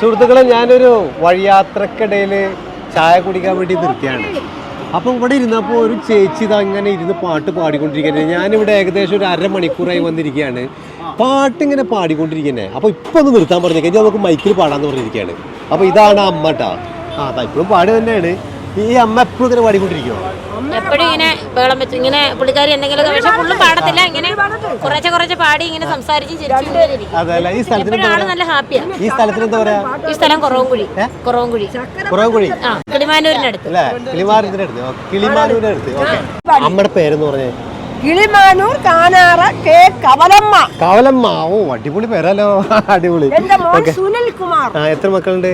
സുഹൃത്തുക്കളെ ഞാനൊരു വഴിയാത്രക്കിടയിൽ ചായ കുടിക്കാൻ വേണ്ടി നിർത്തിയാണ്. അപ്പം ഇവിടെ ഇരുന്നപ്പോൾ ഒരു ചേച്ചി ഇത് അങ്ങനെ ഇരുന്ന് പാട്ട് പാടിക്കൊണ്ടിരിക്കുന്നത് ഞാനിവിടെ ഏകദേശം ഒരു അരമണിക്കൂറായി വന്നിരിക്കുകയാണ്. പാട്ട് ഇങ്ങനെ പാടിക്കൊണ്ടിരിക്കുന്നത് അപ്പോൾ ഇപ്പൊ ഒന്ന് നിർത്താൻ പറഞ്ഞു കഴിഞ്ഞാൽ നമുക്ക് മൈക്കിൽ പാടാന്ന് പറഞ്ഞിരിക്കുകയാണ്. അപ്പോൾ ഇതാണ് അമ്മട്ടാ ആ അതാ ഇപ്പോഴും പാട് തന്നെയാണ് ഈ അമ്മ എപ്പോഴും ഇങ്ങനെ പാടിക്കൊണ്ടിരിക്കുമോ എപ്പോഴും ഇങ്ങനെ ബഹളം വെച്ച് ഇങ്ങനെ പുള്ളിക്കാരി എന്തെങ്കിലും പക്ഷെ ഫുള്ള് പാടത്തില്ല. ഇങ്ങനെ കുറച്ചെ കുറച്ച് പാടി ഇങ്ങനെ സംസാരിച്ച് ചിരിച്ചു അതല്ല ഈ സ്ഥലത്തിന് ആൾ നല്ല ഹാപ്പിയാ. ഈ സ്ഥലത്തിന് എന്താ പറയാ? ഈ സ്ഥലം കുറവുംകുഴി കുറവുംകുഴി കുറവൻകുഴി ആ കിളിമാനൂരിനടുത്ത് അല്ലേ? കിളിമാനൂരിന്റെ അടുത്ത്. ഓ, കിളിമാനൂരിന്റെ അടുത്ത്. ഓക്കെ. അമ്മയുടെ പേരെന്ന് പറഞ്ഞേ? കിളിമാനൂർ കാനാറ കെ. കവലമ്മ. കവലമ്മ. ഓ അടിപൊളി പേരല്ലോ. അടിപൊളി. എന്റെ മോൻ സുനിൽ കുമാർ ആ എത്ര മക്കളുണ്ട്?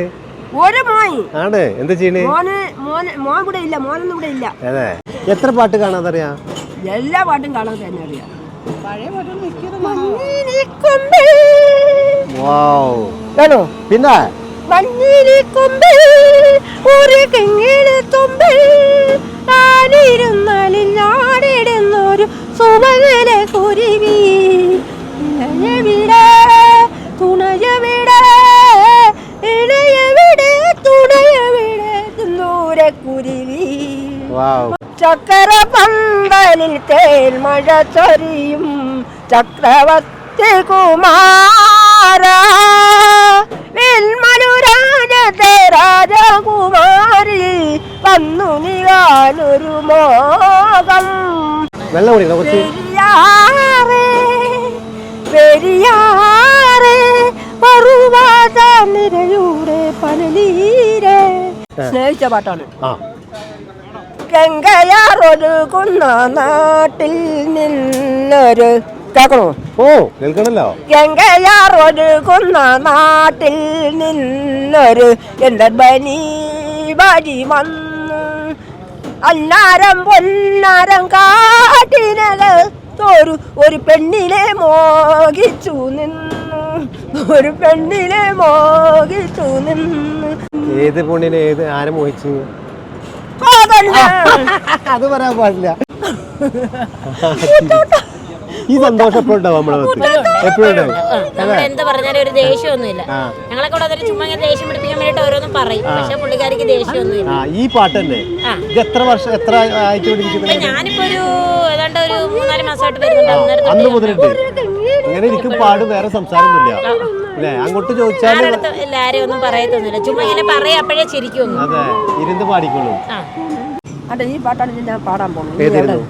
ഒരു മോയി ആണ് എന്താ ചെയ്യണേ? മോന് മോന് മോൻ ഇവിടെ ഇല്ല മോനൊന്നും ഇവിടെ ഇല്ല. അതെ. എത്ര പാട്ട് കാണാതറിയാ എല്ലാ പാട്ടും കാണാതെ തന്നെ അറിയാം. വാവ്. വേണോ പിന്നെ? മഞ്ഞിരിക്കൊമ്പിൽ ഒരു കിങ്ങിണി തുമ്പിൽ താനിരുന്നാലിൽ ഞാടിടുന്നൊരു സുമകല വാവ്. ചക്കര പന്തലിൽ തേൽ മഴ ചൊരിയും. ചക്രവർത്തി കുമാര. വെൽമനുരാജത്തെ രാജകുമാരി വന്നു നിവാനൊരു മോകം. പെരിയാറേ പെരിയാറേ പറുവാത നിരയുടെ പനനീരെ സ്നേഹിച്ച പാട്ടാണ് ആ. ഗംഗയാറൊഴുകുന്ന നാട്ടിൽ നിന്നൊരു കേൾക്കണോ? ഓ കേൾക്കണല്ലോ. ഗംഗയാറൊഴുകുന്ന നാട്ടിൽ നിന്നൊരു എന്റെ ബനി വഴി വന്നു. അന്നാരം പൊന്നാരം കാട്ടിനകത്തൊരു ഒരു പെണ്ണിനെ മോഹിച്ചു നിന്നു. ഒരു പെണ്ണിനെ മോഹിച്ചു നിന്ന്. ഏത് പെണ്ണിനെ? ഏത് ആരെ മോഹിച്ചു? അത് പറയാൻ പാടില്ല. ഈ സന്തോഷം എപ്പോഴും ഉണ്ടാവും. നമ്മളെ എപ്പോഴും ഉണ്ടാവും നമ്മൾ എന്ത് പറഞ്ഞാലും ഒരു ദേഷ്യമൊന്നുമില്ല. ഞങ്ങളെ കൂടെ അതൊരു ചുമ്മാ ദേഷ്യം പിടിപ്പിക്കാൻ വേണ്ടിട്ട് ഓരോന്നും പറയും. പക്ഷെ പുള്ളിക്കാരിക്ക് ദേഷ്യമൊന്നുമില്ല. ആ ഈ പാട്ട് തന്നെ ഇത് എത്ര വർഷം എത്ര ആയിട്ട് ഞാനിപ്പോ ഒരു ഏതാണ്ട് ഒരു മൂന്നാൽ മാസമായിട്ട് വരുന്നുണ്ടാവും അന്ന് മുതലുണ്ട് ഇങ്ങനെ ഇരിക്കും പാട് വേറെ സംസാരമൊന്നുമില്ല. അല്ലേ? അങ്ങോട്ട് ചോദിച്ചാൽ എല്ലാരും ഒന്നും പറയത്തൊന്നുമില്ല. ചുമ്മാ ഇങ്ങനെ പറയാ അപ്പോഴേ ചിരിക്കൊന്നു അതെ ഇരുന്ന് പാടിക്കോളൂ. അതെ ഈ പാട്ടാണ് ഞാൻ പാടാൻ പോകുന്നത്.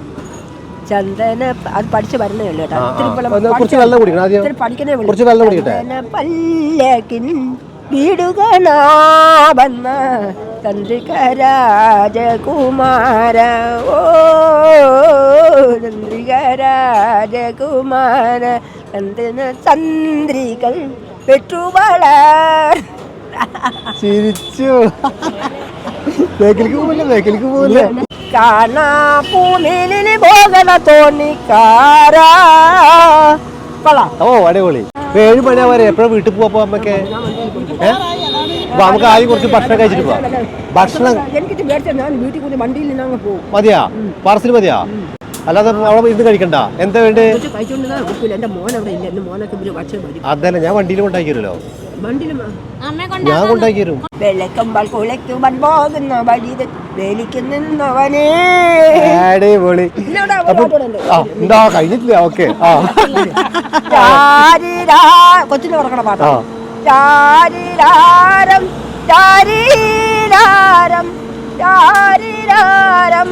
ചന്ദന അത് പഠിച്ച് വരുന്നേ ഉള്ളൂ കേട്ടോ. ആ, ആ. ഇത്തിരി വെള്ളം ഒന്ന് കുറച്ച് വെള്ളം കുടിക്കണം ആദ്യം. ഇത്തിരി പഠിക്കുന്നേ ഉള്ളൂ. കുറച്ച് വെള്ളം കുടിക്കട്ടെ? ചന്ദ്രിക രാജകുമാര ഓ ചന്ദ്രിക രാജകുമാര ചന്ദ്രികൾ പെറ്റുവളർ ചിരിച്ചു. ബേക്കിലേക്ക് പോവില്ല ബേക്കിലേക്ക് പോവില്ല? കാണാ പൂമിലിന് പോകണ തോന്നിക്കാരാ ഓ അടിപൊളി. ഏഴ് മണി വരെ എപ്പോഴും വീട്ടിൽ പോവാ അമ്മയ്ക്ക്? അപ്പൊ നമുക്ക് ആദ്യം കുറച്ച് ഭക്ഷണം കഴിച്ചിട്ട് പോവാം. ഭക്ഷണം മതിയാ? പാർസൽ മതിയാ? അല്ലാതെ അവിടെ ഇരുന്ന് കഴിക്കണ്ട. എന്താ വേണ്ടേ? അതല്ല ഞാൻ വണ്ടിയിൽ കൊണ്ടാക്കിയല്ലോ ഞാൻ കൊണ്ടാക്കി തരും വെള്ളക്കുമ്പോൾ കുലയ്ക്കുമ്പോൾ പോകുന്ന വഴി നിന്നവനേ. എന്താ കഴിഞ്ഞിട്ടില്ല. ഓക്കെ ആ. കൊച്ചിന് ഉറക്കണ പാട്ടാ. ചാരിരാരം ചാരിരാരം ചാരിരാരം.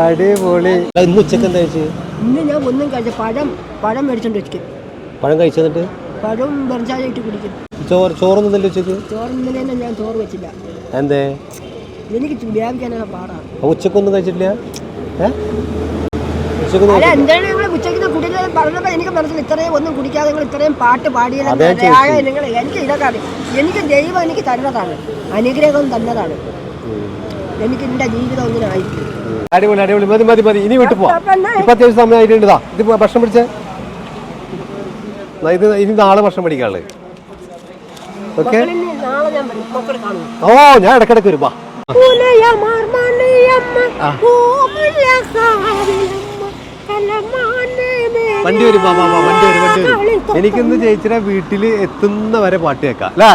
അടിപൊളി. ഇന്ന് ഉച്ചയ്ക്ക് എന്താ കഴിച്ചു? ഇന്ന് ഞാൻ ഒന്നും കഴിച്ച പഴം പഴം മേടിച്ചോണ്ട് വെച്ചിട്ട് പഴം കഴിച്ചു പഴം വെറുചായ കുടിക്കും. ചോറ് ചോറൊന്നും ഇല്ല ഉച്ചയ്ക്ക് ചോറ് ഇന്നലെ തന്നെ ഞാൻ ചോറ് വെച്ചില്ല. എന്തേ? എനിക്ക് വ്യാപിക്കാനാണ് പാടാണ് ഉച്ചക്കൊന്നും കഴിച്ചിട്ടില്ല? എനിക്ക് മനസ്സിൽ ഇത്രയും ഒന്നും കുടിക്കാതെ നിങ്ങൾ ഇത്രയും പാട്ട് അതാ പാടിയതെന്ന് നിങ്ങൾ എനിക്ക് ഇതൊക്കെ എനിക്ക് ദൈവം എനിക്ക് തന്നതാണ് അനുഗ്രഹം തന്നതാണ്. എനിക്ക് എന്റെ ജീവിതം ഒന്നിനായിരിക്കും അടിപൊളി അടിപൊളി. മതി മതി മതി. ഇനി വിട്ടു പോവാം. ഇപ്പൊ അത്യാവശ്യം സമയമായിട്ടുണ്ട് ഇതാ. ഇത് ഭക്ഷണം പിടിച്ചേ. ഇത് ഇനി നാളെ ഭക്ഷണം പിടിക്കാനുള്ളത്. ഓക്കെ? ഓ ഞാൻ ഇടക്കിടക്ക് വരും. വാ. പുലയമാർ മണിയമ്മ, പൂമുല്ല കാവിലമ്മ, കലമാനെ വണ്ടി വരും. വണ്ടി വരും വണ്ടി വരും. എനിക്കിന്ന് ചേച്ചിയുടെ വീട്ടിൽ എത്തുന്ന വരെ പാട്ട് കേൾക്കാം. അല്ലേ?